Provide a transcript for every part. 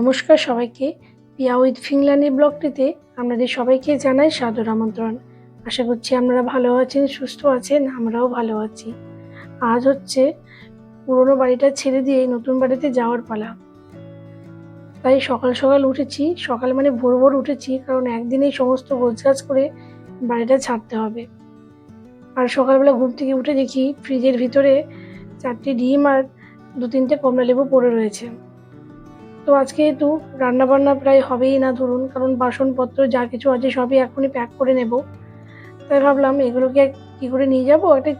নমস্কার সবাইকে। পিয়া উইথ ফিংল্যান্ডি ব্লগটিতে আপনাদের সবাইকে জানাই সাদর আমন্ত্রণ। আশা করছি আপনারা ভালো আছেন, সুস্থ আছেন, আমরাও ভালো আছি। আজ হচ্ছে পুরোনো বাড়িটা ছেড়ে দিয়ে নতুন বাড়িতে যাওয়ার পালা। তাই সকাল সকাল উঠেছি। সকাল মানে ভোর ভোর উঠেছি, কারণ একদিনেই সমস্ত গোছগাছ করে বাড়িটা ছাড়তে হবে। আর সকালবেলা ঘুম থেকে উঠে দেখি ফ্রিজের ভিতরে চারটি ডিম আর দু তিনটে কমলা লেবু পড়ে রয়েছে। তো আজকে যেহেতু রান্নাবান্না প্রায় হবেই না ধরুন, কারণ বাসনপত্র যা কিছু আছে সবই এখনই প্যাক করে নেব। তাই ভাবলাম এগুলোকে কী করে নিয়ে যাব, একটা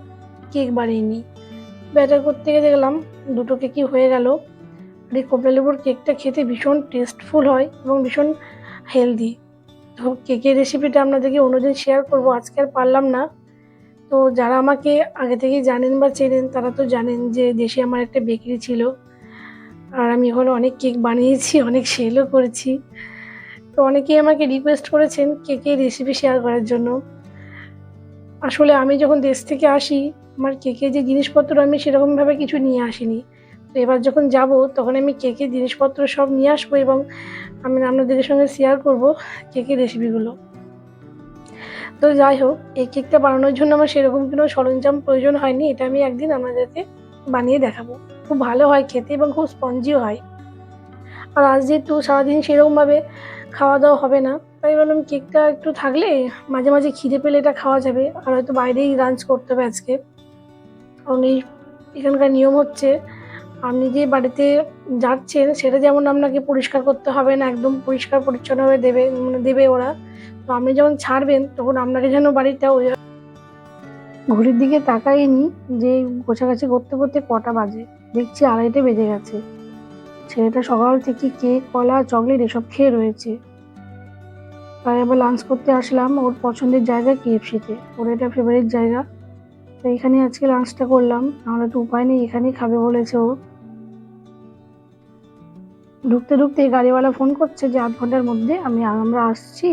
কেক বানিয়ে নিই। ব্যাটার করতে গিয়ে দেখলাম দুটো কেকই হয়ে গেল। আর এই কমলা লেবুর কেকটা খেতে ভীষণ টেস্টফুল হয় এবং ভীষণ হেলদি তো কেকের রেসিপিটা আপনাদেরকে অন্যদিন শেয়ার করব, আজকে আর পারলাম না। তো যারা আমাকে আগে থেকেই জানেন বা চেনেন, তারা তো জানেন যে দেশে আমার একটা বেকারি ছিল। আর আমি ওখানে অনেক কেক বানিয়েছি, অনেক সেলও করেছি। তো অনেকেই আমাকে রিকোয়েস্ট করেছেন কেকের রেসিপি শেয়ার করার জন্য। আসলে আমি যখন দেশ থেকে আসি, আমার কেকের যে জিনিসপত্র আমি সেরকমভাবে কিছু নিয়ে আসিনি। তো এবার যখন যাব, তখন আমি কেকের জিনিসপত্র সব নিয়ে আসব এবং আমি আপনাদের সঙ্গে শেয়ার করব কেকের রেসিপিগুলো তো যাই হোক, এই কেকটা বানানোর জন্য আমার সেরকম কোনো সরঞ্জাম প্রয়োজন হয়নি, এটা আমি একদিন আপনাদেরকে বানিয়ে দেখাবো। খুব ভালো হয় খেতে এবং খুব স্পঞ্জিও হয়। আর আজ যেহেতু সারাদিন সেরকমভাবে খাওয়া দাওয়া হবে না, তাই বললাম কেকটা একটু থাকলে মাঝে মাঝে খিদে পেলে এটা খাওয়া যাবে আর হয়তো বাইরেই লাঞ্চ করতে হবে আজকে। কারণ এই এখানকার নিয়ম হচ্ছে, আপনি যে বাড়িতে যাচ্ছেন সেটা যেমন আপনাকে পরিষ্কার করতে হবে না, একদম পরিষ্কার পরিচ্ছন্নভাবে দেবে মানে দেবে ওরা। তো আপনি যখন ছাড়বেন তখন আপনাকে যেন বাড়িটা ওই ঘড়ির দিকে তাকাইনি যে গোছাগাছি করতে করতে কটা বাজে। দেখছি আড়াইটে বেজে গেছে। ছেলেটা সকাল থেকে কেক, কলা, চকলেট এসব খেয়ে রয়েছে। তাই আবার লাঞ্চ করতে আসলাম ওর পছন্দের জায়গা কেএফসিতে ওর এটা ফেভারিট জায়গা। তো এখানে আজকে লাঞ্চটা করলাম। নাহলে তো উপায় নেই, এখানেই খাবে বলেছে ও। ঢুকতে ঢুকতে গাড়িওয়ালা ফোন করছে যে আধ ঘণ্টার মধ্যে আমি, আমরা আসছি।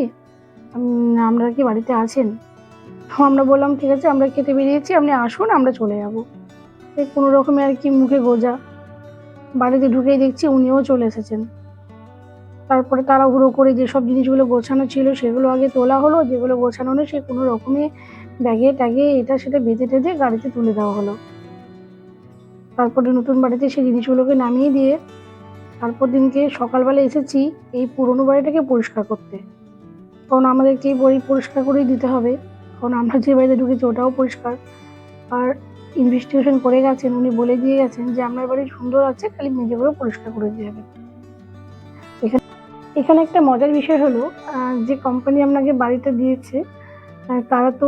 আপনারা কি বাড়িতে আছেন? আমরা বললাম, ঠিক আছে, আমরা খেতে বেরিয়েছি, আপনি আসুন, আমরা চলে যাব। এই কোনো রকমে আর কি মুখে গোজা। বাড়িতে ঢুকেই দেখছি উনিও চলে এসেছেন। তারপরে তাড়াহুড়ো করে যেসব জিনিসগুলো গোছানো ছিল, সেগুলো আগে তোলা হলো। যেগুলো গোছানো নেই সে কোনো রকমে ব্যাগে ট্যাগে এটা সেটা বেঁধে টেঁধে গাড়িতে তুলে দেওয়া হলো। তারপরে নতুন বাড়িতে সেই জিনিসগুলোকে নামিয়ে দিয়ে তারপর দিনকে সকালবেলা এসেছি এই পুরনো বাড়িটাকে পরিষ্কার করতে। কারণ আমাদেরকে এই বাড়ি পরিষ্কার করেই দিতে হবে। কারণ আমরা যে বাড়িতে ঢুকেছি ওটাও পরিষ্কার। আর ইনভেস্টিগেশন করে গেছেন, উনি বলে দিয়ে গেছেন যে আপনার বাড়ি সুন্দর আছে, খালি মেঝেগুলো পরিষ্কার করে দিয়ে যাবেন এখানে এখানে একটা মজার বিষয় হলো যে কোম্পানি আপনাকে বাড়িটা দিয়েছে তারা তো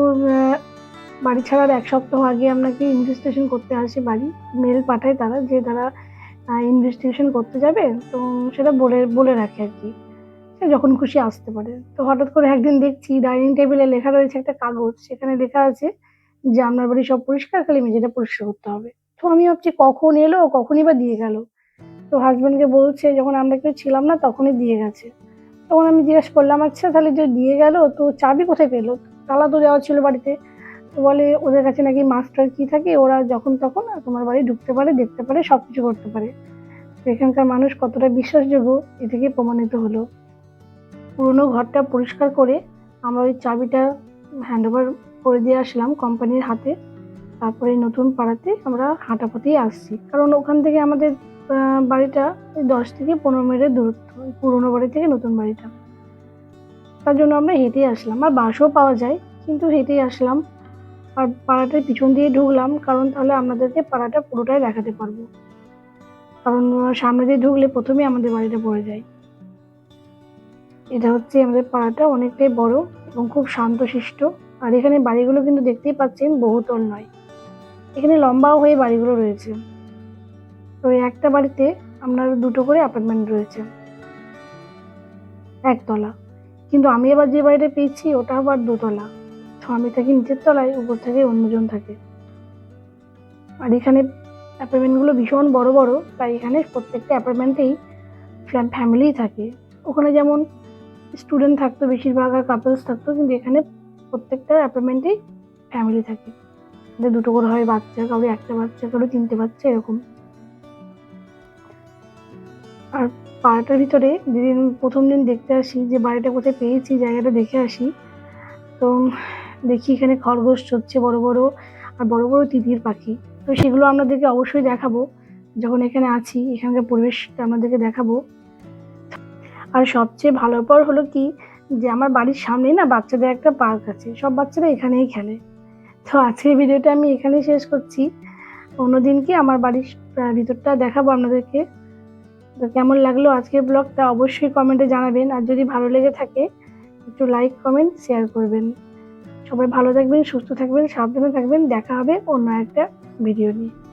বাড়ি ছাড়ার এক সপ্তাহ আগে আপনাকে ইনভেস্টিগেশন করতে আসে, বাড়ি মেল পাঠায় তারা যে তারা ইনভেস্টিগেশন করতে যাবে। তো সেটা বলে বলে রাখে আর কি। যখন খুশি আসতে পারে। তো হঠাৎ করে একদিন দেখছি ডাইনিং টেবিলে লেখা রয়েছে একটা কাগজ। সেখানে লেখা আছে যে, আপনার বাড়ি সব পরিষ্কার? খালি মেঝেটা পরিষ্কার করতে হবে। তো আমি ভাবছি, কখন এলো? কখনই বা দিয়ে গেল? তো হাজব্যান্ডকে বলছে, যখন আমরা কেউ ছিলাম না, তখনই দিয়ে গেছে। তখন আমি জিজ্ঞেস করলাম আচ্ছা তাহলে যে দিয়ে গেল, তো চাবি কোথায় পেল? তালা তো দেওয়া ছিল বাড়িতে। তো বলে, ওদের কাছে নাকি মাস্টার কি থাকে, ওরা যখন তখন তোমার বাড়ি ঢুকতে পারে, দেখতে পারে সব কিছু করতে পারে। এখানকার মানুষ কতটা বিশ্বাসযোগ্য, এ থেকে প্রমাণিত হলো। পুরোনো ঘরটা পরিষ্কার করে আমরা ওই চাবিটা হ্যান্ড ওভার করে দিয়ে আসলাম কোম্পানির হাতে। তারপরে নতুন পাড়াতে আমরা হাঁটা পথেই আসছি। কারণ ওখান থেকে আমাদের বাড়িটা ওই দশ থেকে পনেরো মিনিটের দূরত্ব পুরোনো বাড়ি থেকে নতুন বাড়িটা। তার জন্য আমরা হেঁটেই আসলাম। আর বাসও পাওয়া যায়, কিন্তু হেঁটেই আসলাম। আর পাড়াটার পিছন দিয়ে ঢুকলাম, কারণ তাহলে আপনাদেরকে পাড়াটা পুরোটাই দেখাতে পারব। কারণ সামনে দিয়ে ঢুকলে প্রথমেই আমাদের বাড়িটা পড়ে যায়। এটা হচ্ছে আমাদের পাড়াটা অনেকটাই বড় এবং খুব শান্তশিষ্ট। আর এখানে বাড়িগুলো কিন্তু দেখতেই পাচ্ছেন বহুতল নয়। এখানে লম্বাও হয়ে বাড়িগুলো রয়েছে। তো একটা বাড়িতে আপনার দুটো করে অ্যাপার্টমেন্ট রয়েছে। একতলা। কিন্তু আমি আবার যে বাড়িটা পেয়েছি, ওটা আবার দোতলা। তো আমি থাকি নিচের তলায়, উপর থেকে অন্যজন থাকে। আর এখানে অ্যাপার্টমেন্টগুলো ভীষণ বড় বড়, তাই এখানে প্রত্যেকটা অ্যাপার্টমেন্টেই ফ্যামিলিই থাকে। ওখানে যেমন স্টুডেন্ট থাকতো, বেশিরভাগ আর কাপলস থাকতো, কিন্তু এখানে প্রত্যেকটা অ্যাপার্টমেন্টেই ফ্যামিলি থাকে। দুটো করে হয় বাচ্চা কারও একটা বাচ্চা কারও তিনটে বাচ্চা, এরকম। আর পাড়াটার ভিতরে যেদিন প্রথম দিন দেখতে আসি, যে বাড়িটা কোথায় পেয়েছি, জায়গাটা দেখে আসি, তো দেখি এখানে খরগোশ চড়ছে বড় বড় আর বড় বড় তিতির পাখি। তো সেগুলো আপনাদেরকে অবশ্যই দেখাবো। যখন এখানে আছি, এখানকার পরিবেশটা আপনাদেরকে দেখাবো। আর সবচেয়ে ভালো পর হলো কি যে আমার বাড়ির সামনেই না বাচ্চাদের একটা পার্ক আছে। সব বাচ্চারা এখানেই খেলে। তো আজকের ভিডিওটা আমি এখানেই শেষ করছি। অন্যদিনকে আমার বাড়ির ভিতরটা দেখাবো আপনাদেরকে। তো কেমন লাগল আজকের ব্লগটা অবশ্যই কমেন্টে জানাবেন। আর যদি ভালো লেগে থাকে, একটু লাইক, কমেন্ট, শেয়ার করবেন। সবাই ভালো থাকবেন, সুস্থ থাকবেন, সাবধানে থাকবেন। দেখা হবে অন্য একটা ভিডিও নিয়ে।